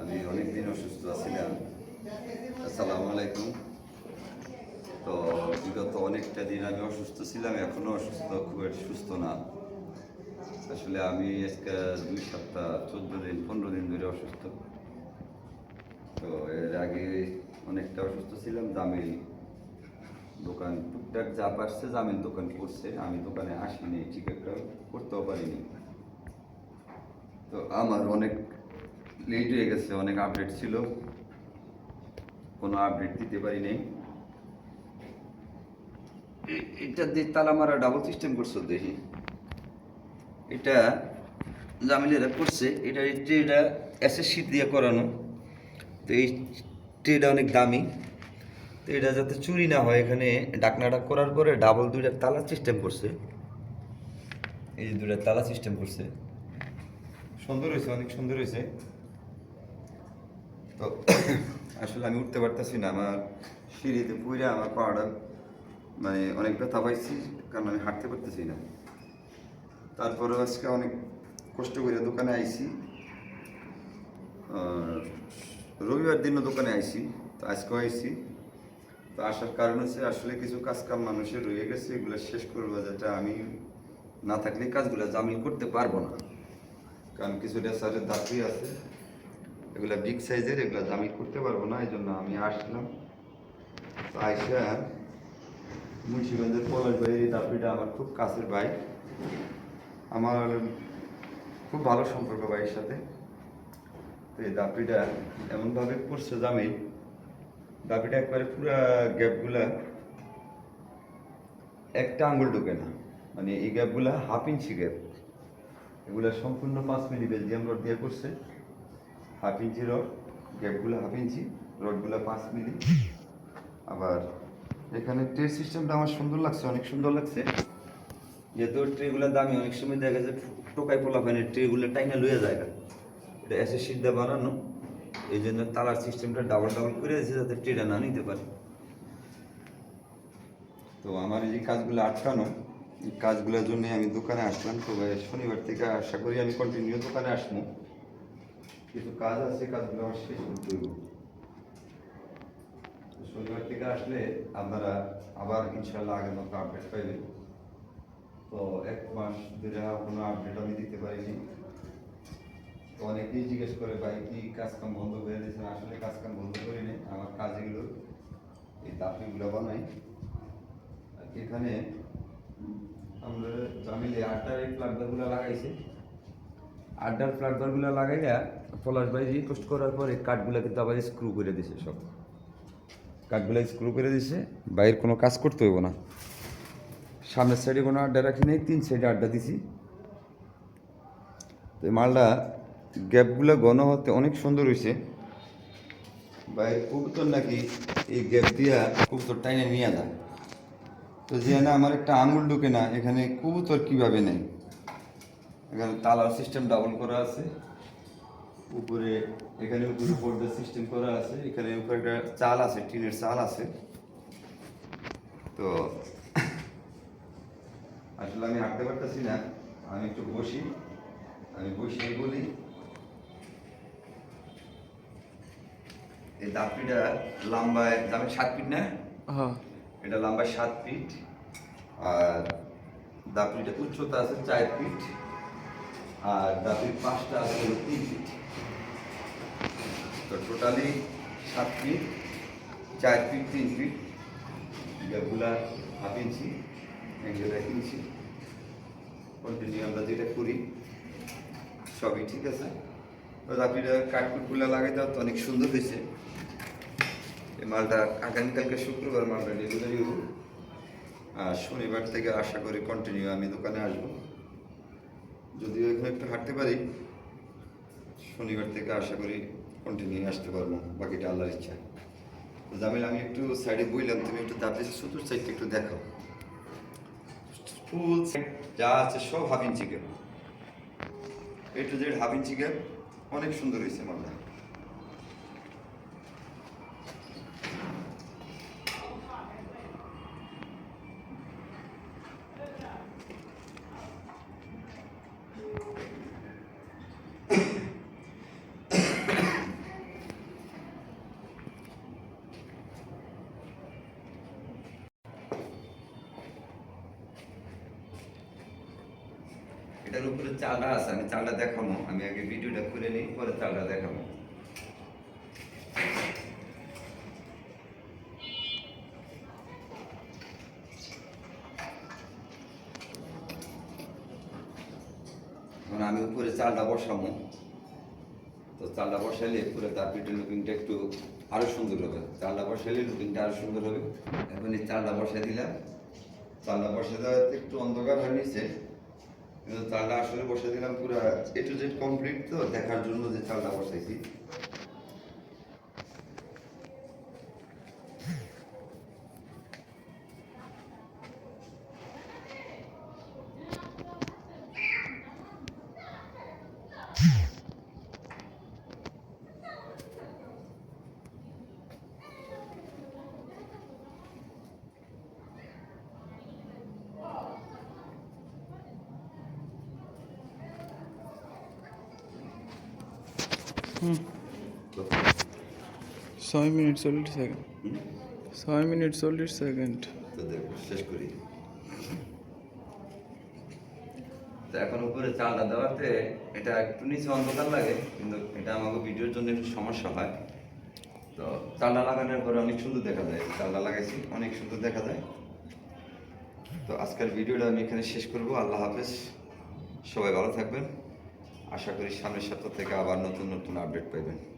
আমি অনেকদিন অসুস্থ আছিলাম। আসসালামু আলাইকুম। তো বিগত অনেকটা দিন আমি অসুস্থ ছিলাম, এখনও অসুস্থ, খুব সুস্থ না। আসলে আমি আজকে দুই সপ্তাহ, চোদ্দ দিন, পনেরো দিন ধরে অসুস্থ। তো এর আগে অনেকটা অসুস্থ ছিলাম দামি দোকান, টুকটাক যা পারছে জামিন দোকান করছে। আমি দোকানে আসিনি ঠিক একটা করতেও পারিনি। তো আমার অনেক লেট হয়ে গেছে, অনেক আপডেট ছিল। কোনো আপডেট দিতে পারি নাই। এটা দিয়ে তালা মারা ডাবল সিস্টেম করছ দেখি। এটা জামিলেরা করছে, এটা এই ট্রেটা অ্যাসেস শীট দিয়ে করানো। তো এই ট্রেটা অনেক দামি। তো এটা যাতে চুরি না হয়, এখানে ডাকনাটা করার পরে ডাবল দুইটা তালা সিস্টেম করছে। এই যে দুইটা তালা সিস্টেম করছে। সুন্দর হয়েছে, অনেক সুন্দর হয়েছে। তো আসলে আমি উঠতে পারতেছি না, আমার সিঁড়িতে পুইরে আমার পাওয়াটা মানে অনেক ব্যথা পাইছি কারণ আমি হাঁটতে পারতেছি না। তারপরে আজকে অনেক কষ্ট করে দোকানে আইছি। রবিবার দিনও দোকানে আইছি, তো আজকেও আইছি। তো আসার কারণ হচ্ছে আসলে কিছু কাজ কাম মানুষের রয়ে গেছে, এগুলো শেষ করব যেটা আমি না থাকলে কাজগুলো জামিল করতে পারব না। কারণ কিছু রেসারের দাঁড়িয়ে আছে এগুলা বিগ সাইজের এগুলা জামিল করতে পারব না এই জন্য আমি আসলাম। তো আইসা মুন্সিগঞ্জের পলাশবাড়ির এই দাপিটা আমার খুব কাছের ভাই। আমার খুব ভালো সম্পর্ক ভাইয়ের সাথে। তো এই দাপিটা এমনভাবে করছে জামিল দাপিটা একবারে পুরা গ্যাপগুলা একটা আঙ্গুল ঢুকে না। মানে এই গ্যাপগুলা হাফ ইঞ্চি গ্যাপ। এগুলা সম্পূর্ণ পাঁচ মিলি বেলজিয়াম রড দিয়ে করছে। হাফ ইঞ্চি রড গ্যাপগুলো হাফ ইঞ্চি, রডগুলো পাঁচ মিলি। আবার এখানে ট্রে সিস্টেমটা আমার সুন্দর লাগছে, অনেক সুন্দর লাগছে। যেহেতু ট্রেগুলোর দামি, অনেক সময় দেখা যায় টোকাই পোলা পায় ট্রেগুলো টাইনা লইয়া যায় না। এটা এসে সিদ্ধা বানানো। এই জন্য তালার সিস্টেমটা ডাবল ডাবল করে দিয়েছে যাতে ট্রেটা না নিতে পারে। তো আমার এই কাজগুলো আটকানো, এই কাজগুলোর জন্য আমি দোকানে আসলাম। তো শনিবার থেকে আশা করি আমি কন্টিনিউ দোকানে আসব। কিছু কাজ আছে কাজগুলো আমার শেষ করতে হইব। শনিবার থেকে আসলে আপনারা আবার ইনশাল্লাহ আগের মতো আপডেট পাইবেন। তো এক মাস ধরে কোনো আপডেট আমি দিতে পারিনি। তো অনেকেই জিজ্ঞেস করে, ভাই, কি কাজ কাম বন্ধ করে দিয়েছেন? আসলে কাজ কাম বন্ধ করিনি আমার কাজ এগুলো, এই দাপিগুলো বানাই। এখানে আমরা জামিলে আটটার এই প্লাগগুলো লাগাইছে। আড্ডার প্লাগগুলো লাগাইয়া পলাশ ভাই রিকোয়েস্ট করার পরে কাঠগুলো কিন্তু আবার স্ক্রু করে দিছে সব। কাঠগুলো স্ক্রু করে দিছে বাইরের কোনো কাজ করতে হইব না। সামনের সাইডে কোনো আড্ডা রাখি নাই, তিন সাইডে আড্ডা দিছি। তো মালটা গ্যাপগুলো ঘন হতে অনেক সুন্দর হয়েছে বাইরের কবুতর নাকি এই গ্যাপ দিয়া কবুতর টাইনে নিয়ে যায়। তো যে না আমার একটা আঙুল ঢুকে না, এখানে কবুতর কীভাবে নেই এখানে তালার সিস্টেম ডাবল করা আছে। উপরে এখানে উপরে পর্দার সিস্টেম করা আছে এখানে উপরে একটা চাল আছে টিনের চাল আছে। তো আসলে আমি হাঁটতে পারতেছি না আমি একটু বসি আমি বসে বলি। এই দাপিটা লম্বায় দামে সাত ফিট না? এটা লম্বা সাত ফিট আর দাপড়িটা উচ্চতা আছে চার ফিট। আর দাপড়ির পাঁচটা আছে হলো তিন ফিট তো টোটালি সাত ফিট চার ফিট তিন feet গ্যাপগুলা half inch angle inch continue আমরা যেটা করি, সবই ঠিক আছে। তো দাপিটা কাঠকুটগুলো লাগাই দেওয়া তো অনেক সুন্দর হয়েছে। এই মালটা আগামীকালকে শুক্রবার মালটা ডেলিভারি হব আর শনিবার থেকে আশা করি কন্টিনিউ আমি দোকানে আসব। যদিও এখানে একটু হাঁটতে পারি, শনিবার থেকে আশা করি কন্টিনিউ আসতে পারব, বাকিটা আল্লাহর ইচ্ছা। জামিল, আমি একটু সাইডে বইলাম, তুমি একটু দাঁত শুধু সাইডটা একটু দেখাও। ফুল যা আছে সব half inch gap A to Z half inch অনেক সুন্দর হয়েছে মালটা। এটার উপরে চালটা আছে, আমি চালটা দেখাবো। আমি আগে ভিডিওটা করে নিই, পরে চালটা দেখাবো। আমি উপরে চালটা বসাবো। তো চালটা বসাইলে পুরো তার পিঠের লুকিংটা একটু আরও সুন্দর হবে। চালটা বসাইলে লুকিংটা আরও সুন্দর হবে। এখন এই চালটা বসাই দিলাম। চালটা বসে দেওয়াতে একটু অন্ধকার হয়ে নিচ্ছে কিন্তু চালটা আসলে বসাই দিলাম পুরো এ টু জেড কমপ্লিট তো দেখার জন্য যে চালটা বসাইছি। ছয় মিনিট চল্লিশ সেকেন্ড ছয় মিনিট চল্লিশ সেকেন্ড শেষ করি। এখন উপরে চালটা দেওয়াতে এটা একটু নিচে অন্ধকার লাগে, কিন্তু এটা আমাকে ভিডিওর জন্য একটু সমস্যা হয়। তো চালটা লাগানোর পরে অনেক সুন্দর দেখা যায়। চালটা লাগাইছি, অনেক সুন্দর দেখা যায়। তো আজকের ভিডিওটা আমি এখানে শেষ করব। আল্লাহ হাফেজ। সবাই ভালো থাকবেন। আশা করি সামনের সপ্তাহ থেকে আবার নতুন নতুন আপডেট পাইবেন।